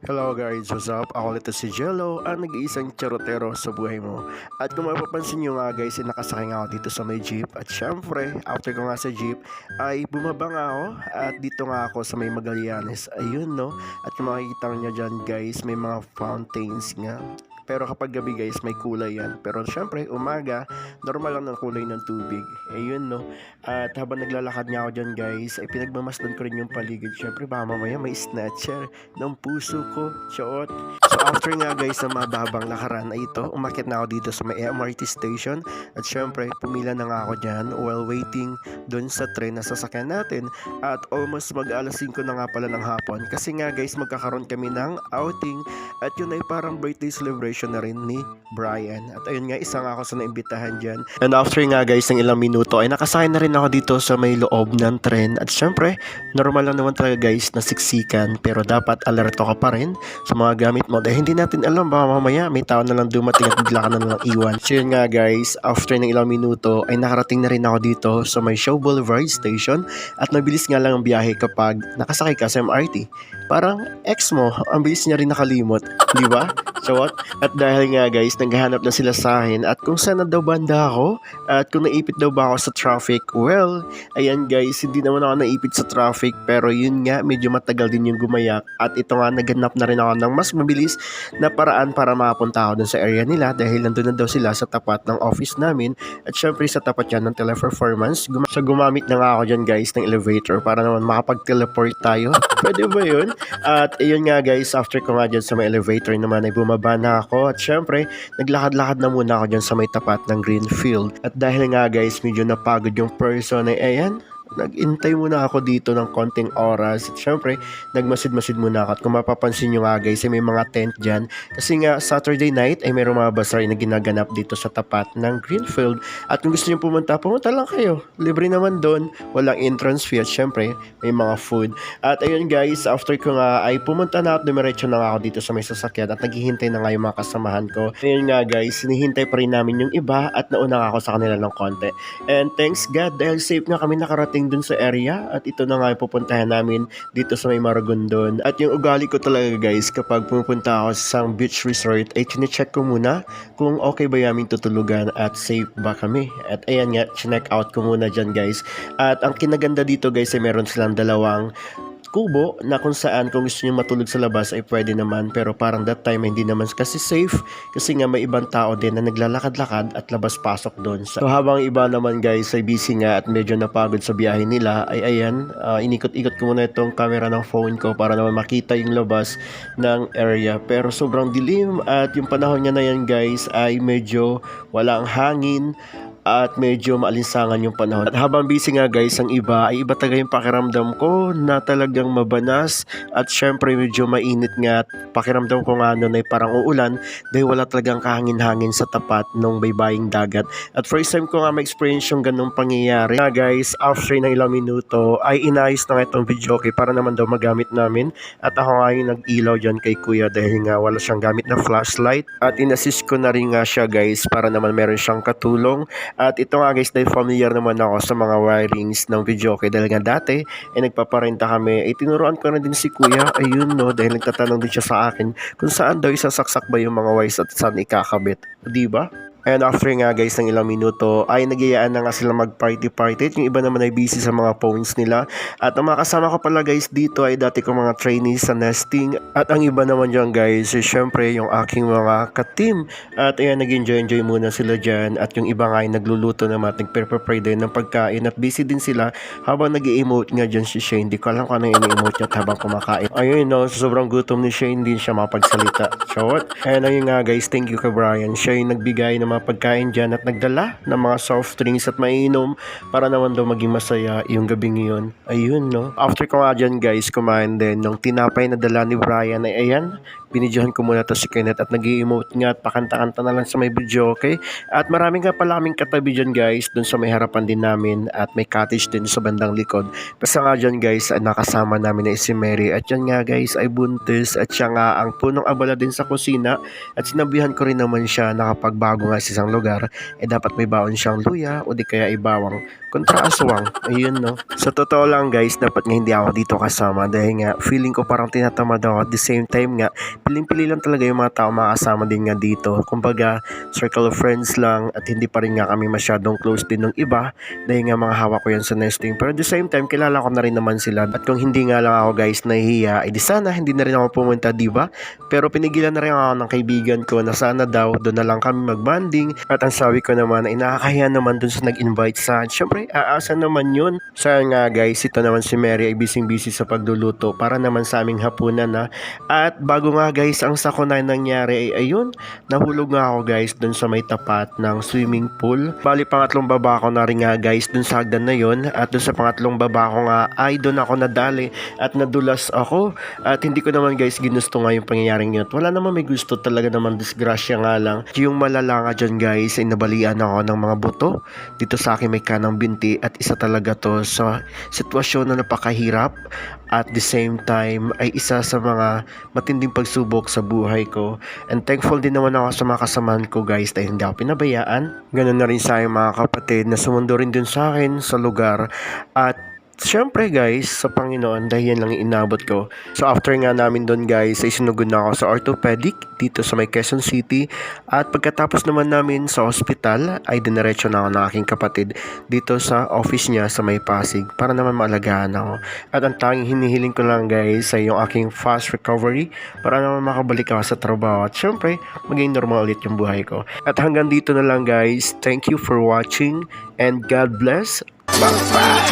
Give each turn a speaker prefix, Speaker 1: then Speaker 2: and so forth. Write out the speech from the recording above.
Speaker 1: Hello guys, what's up? Ako ulit si Jello, ang nag-iisang charotero sa buhay mo. At kung mapapansin nyo nga guys, eh, nakasakay nga ako dito sa may jeep. At syempre, after ko nga sa jeep, ay bumaba nga ako. At dito nga ako sa may Magallanes. Ayun no. At kung makikita nyo dyan guys, may mga fountains nga. Pero kapag gabi guys, may kulay yan. Pero syempre, umaga, normal lang ng kulay ng tubig. Ayun no. At habang naglalakad nga ako dyan guys, ay pinagmamasdan ko rin yung paligid. Syempre, baka mamaya may snatcher ng puso ko. Chot. So after nga guys na mababang lakaran ay ito, umakit na ako dito sa may MRT station. At syempre, pumila na nga ako dyan while waiting doon sa train na sasakyan natin. At almost mag alas 5 na nga pala ng hapon. Kasi nga guys, magkakaroon kami ng outing. At yun ay parang birthday celebration na rin ni Brian. At ayun nga, isa nga ako sa naimbitahan dyan. And after nga guys, ng ilang minuto ay nakasakay na rin ako dito sa may loob ng tren. At syempre, normal lang naman talaga guys na siksikan. Pero dapat alerto ka pa rin sa mga gamit mo. Dahil hindi natin alam, baka mamaya may tao na lang dumating at bigla ka na lang iwan. So yun nga guys, after ng ilang minuto ay nakarating na rin ako dito sa may Show Boulevard Station. At mabilis nga lang ang biyahe kapag nakasakay ka sa MRT. Parang ex mo, ang bilis niya rin nakalimot. Di ba? So what? At dahil nga guys, naghahanap na sila sa akin at kung saan na daw banda ako at kung naipit daw ba ako sa traffic, well, ayan guys, hindi naman ako naipit sa traffic pero yun nga, medyo matagal din yung gumayak at ito nga, naghanap na rin ako ng mas mabilis na paraan para makapunta ako dun sa area nila dahil nandun na daw sila sa tapat ng office namin at syempre sa tapat yan ng teleperformance. Gum- so gumamit na nga ako dyan guys ng elevator para naman makapag-teleport tayo. Pwede ba yun? At ayun nga guys, after ko nga dyan sa may elevator naman ay bumaba na ako at syempre naglakad-lakad na muna ako dyan sa may tapat ng Greenfield. At dahil nga guys, medyo napagod yung person ay ayan, nag-intay muna ako dito ng konting oras. At syempre, nagmasid-masid muna ako. At kung mapapansin nyo nga guys, ay may mga tent dyan. Kasi nga, Saturday night ay mayroong mga bazaar na ginaganap dito sa tapat ng Greenfield. At kung gusto nyo pumunta, pumunta lang kayo. Libre naman doon. Walang entrance fee. At syempre, may mga food. At ayun guys, after ko nga ay pumunta na at dumiretso na ako dito sa may sasakyan at naghihintay na nga yung mga kasamahan ko. Ayun nga guys, hinihintay pa rin namin yung iba at nauna ako sa kanila ng konti. And thanks God dahil safe nga kami nakarating dun sa area at ito na nga yung pupuntahan namin dito sa may Maragondon. At yung ugali ko talaga guys kapag pumupunta ako sa isang beach resort ay chinecheck ko muna kung okay ba yung aming tutulugan at safe ba kami. At ayan nga, chineck out ko muna dyan guys. At ang kinaganda dito guys ay meron silang dalawang kubo na kung saan kung gusto nyo matulog sa labas ay pwede naman. Pero parang that time hindi naman kasi safe kasi nga may ibang tao din na naglalakad-lakad at labas-pasok doon. So habang iba naman guys ay busy nga at medyo napagod sa biyahe nila ay ayan, ah, inikot-ikot ko muna itong camera ng phone ko para naman makita yung labas ng area. Pero sobrang dilim at yung panahon niya na yan guys ay medyo walang hangin at medyo maalinsangan yung panahon. At habang busy nga guys, ang iba ay iba talaga yung pakiramdam ko na talagang mabanas at syempre medyo mainit nga at pakiramdam ko nga noon ay parang uulan dahil wala talagang kahangin-hangin sa tapat ng baybaying dagat. At first time ko nga ma-experience yung ganung pangyayari. Nga guys, after ng ilang minuto ay inayos na nga itong video okay, para naman daw magamit namin at ako nga yung nag-ilaw dyan kay kuya dahil nga wala siyang gamit na flashlight at inassist ko na rin nga siya guys para naman meron siyang katulong at ito nga guys, dahil familiar naman ako sa mga wirings ng video okay dahil nga dati ay nagpaparenta kami, ay tinuruan ko na din si kuya, ayun no, dahil nagtatanong din siya sa akin kung saan daw isasaksak ba yung mga wires at saan ikakabit, ba? And after nga guys ng ilang minuto ay nagyayaan na nga sila mag party party yung iba naman ay busy sa mga phones nila. At ang mga kasama ko pala guys dito ay dati kong mga trainees sa nesting. At ang iba naman dyan guys ay syempre yung aking mga ka-team. At ayan nag-enjoy enjoy muna sila dyan. At yung iba nga ay nagluluto naman at nagpe-prepare din ng pagkain. At busy din sila habang nag emote nga dyan si Shane. Hindi ko alam kung ano yung emote niya habang kumakain. Ayun no sobrang gutom ni Shane hindi siya mapagsalita. What and ayun nga guys thank you kay Brian. Siya yung nagbigay ng mga pagkain dyan at nagdala ng mga soft drinks at mainom para naman daw maging masaya yung gabi ngayon. Ayun, no? After ko nga dyan guys, kumain din ng tinapay na dala ni Brian ay ayan, binidyohan ko muna to si Kenneth at nag emote nga at pakanta-kanta na lang sa may video, okay? At marami nga pala kaming katabi dyan guys, dun sa may harapan din namin at may cottage din sa bandang likod. Basta nga dyan guys, nakasama namin na si Mary at yan nga guys ay buntis at siya nga ang punong abala din sa kusina at sinabihan ko rin naman siya na kapag bago nga sa isang lugar, eh dapat may baon siyang luya o di kaya ibawang kontra aswang. Ayun no. Sa totoo lang guys, dapat nga hindi ako dito kasama dahil nga feeling ko parang tinatamad ako at the same time nga, piling-pili lang talaga yung mga tao makasama din nga dito. Kumbaga, circle of friends lang at hindi pa rin nga kami masyadong close din ng iba dahil nga mga hawak ko yan sa nesting. Pero at the same time, kilala ko na rin naman sila. At kung hindi nga lang ako guys nahihiya, eh di sana hindi na rin ako pumunta, di ba? Pero pinigilan na rin ako ng kaibigan ko na sana daw doon na lang kami magbanding. At ang sabi ko naman ay nakakahiya naman doon sa nag-invite sa Siyempre, aasa naman yun. Sa nga guys, ito naman si Mary ay busy-busy sa pagluluto para naman sa aming hapunan na. At bago nga guys, ang sako na nangyari ay ayun, nahulog nga ako guys doon sa may tapat ng swimming pool. Bali pangatlong baba ko na rin nga guys doon sa hagdan na yun. At doon sa pangatlong baba ko nga ay doon ako nadali at nadulas ako. At hindi ko naman guys ginusto nga yung pangyayaring yun. At Wala naman may gusto talaga naman disgrasya nga lang. Yung malala nga dyan guys ay nabalian ako ng mga buto. Dito sa akin may kanang binti at isa talaga to sa sitwasyon na napakahirap at the same time ay isa sa mga matinding pagsubok sa buhay ko. And thankful din naman ako sa mga kasamahan ko guys dahil hindi ako pinabayaan. Ganun na rin sa mga kapatid na sumundo rin din sa akin sa lugar. At Siyempre guys, sa Panginoon, dahil yan lang inabot ko. So after nga namin doon guys, ay sinugod na ako sa orthopedic dito sa may Quezon City. At pagkatapos naman namin sa hospital, ay diniretso na ako ng aking kapatid dito sa office niya sa may Pasig para naman maalagaan ako. At ang tanging hinihiling ko lang guys ay yung aking fast recovery para naman makabalik ako sa trabaho. At syempre, maging normal ulit yung buhay ko. At hanggang dito na lang guys. Thank you for watching and God bless. Bye.